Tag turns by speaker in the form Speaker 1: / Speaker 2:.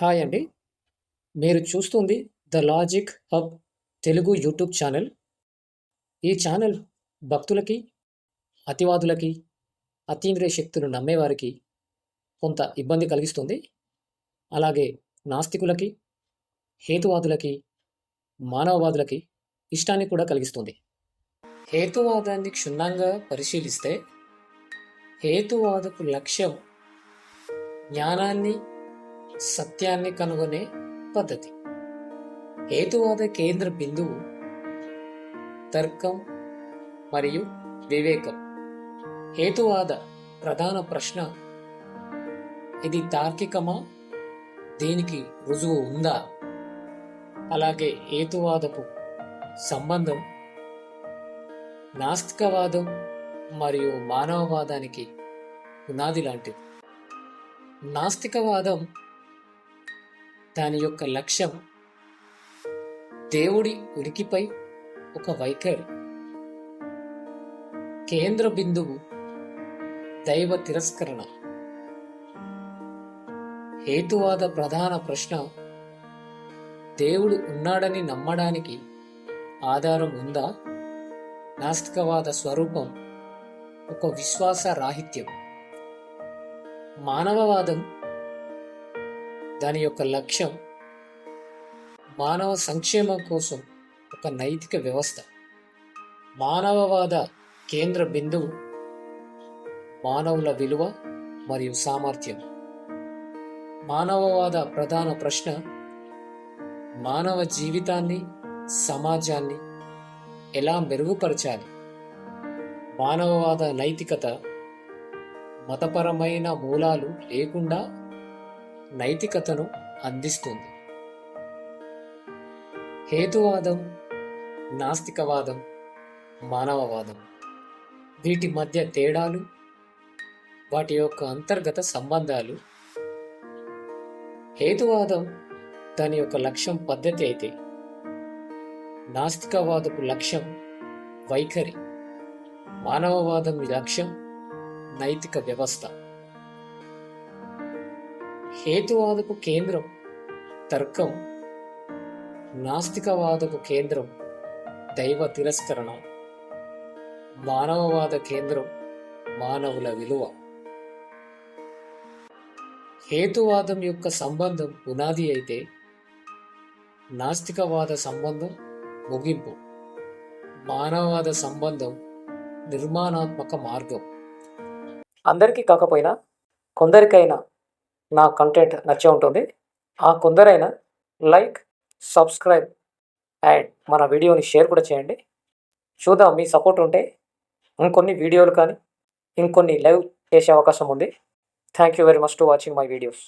Speaker 1: Hi అండి. మీరు చూస్తుంది the logic hub Telugu YouTube channel. ఈ ఛానల్ భక్తులకి అతివాదులకి అతీంద్రియ శక్తులు నమ్మేవారికి కొంత ఇబ్బంది కలిగిస్తుంది. అలాగే నాస్తికులకి హేతువాదులకి మానవవాదులకి ఇష్టాన్ని కూడా కలిగిస్తుంది. హేతువాదాన్ని క్షుణ్ణంగా పరిశీలిస్తే హేతువాదపు లక్ష్యం జ్ఞానాన్ని సత్యాన్ని కనుగొనే పద్ధతి. హేతువాద కేంద్ర బిందువు తర్కం మరియు వివేకం. హేతువాద ప్రధాన ప్రశ్న ఇది తార్కికమా? దీనికి రుజువు ఉందా? అలాగే హేతువాదపు సంబంధం నాస్తికవాదం మరియు మానవవాదానికి పునాది లాంటిది. నాస్తికవాదం దాని యొక్క లక్ష్యం దేవుడి ఉనికిపై ఒక వైఖరి. కేంద్ర బిందువు దైవ తిరస్కరణ. హేతువాద ప్రధాన ప్రశ్న దేవుడు ఉన్నాడని నమ్మడానికి ఆధారం ఉందా? నాస్తికవాద స్వరూపం ఒక విశ్వాస రాహిత్యం. మానవవాదం దాని యొక్క లక్ష్యం మానవ సంక్షేమం కోసం ఒక నైతిక వ్యవస్థ. మానవవాద కేంద్ర బిందువు మానవుల విలువ మరియు సామర్థ్యం. మానవవాద ప్రధాన ప్రశ్న మానవ జీవితాన్ని సమాజాన్ని ఎలా మెరుగుపరచాలి? మానవవాద నైతికత మతపరమైన మూలాలు లేకుండా నైతికతను అందిస్తుంది. హేతువాదం నాస్తికవాదం మానవవాదం. వీటి మధ్య తేడాలు వాటి యొక్క అంతర్గత సంబంధాలు. హేతువాదం దాని యొక్క లక్ష్యం పద్ధతి అయితే నాస్తికవాదపు లక్ష్యం వైఖరి మానవవాదం లక్ష్యం నైతిక వ్యవస్థ. హేతువాదపు కేంద్రం తర్కం నాస్తికవాదపు కేంద్రం దైవ తిరస్కరణం మానవవాద కేంద్రం మానవుల విలువ. హేతువాదం యొక్క సంబంధం పునాది అయితే నాస్తికవాద సంబంధం ముగింపు మానవవాద సంబంధం నిర్మాణాత్మక మార్గం. అందరికీ కాకపోయినా కొందరికైనా నా కంటెంట్ నచ్చే ఉంటుంది. ఆ కొందరైనా లైక్ సబ్స్క్రైబ్ అండ్ మన వీడియోని షేర్ కూడా చేయండి. చూద్దాం మీ సపోర్ట్ ఉంటే ఇంకొన్ని వీడియోలు కానీ ఇంకొన్ని లైవ్ చేసే అవకాశం ఉంది. Thank you very much to watching my videos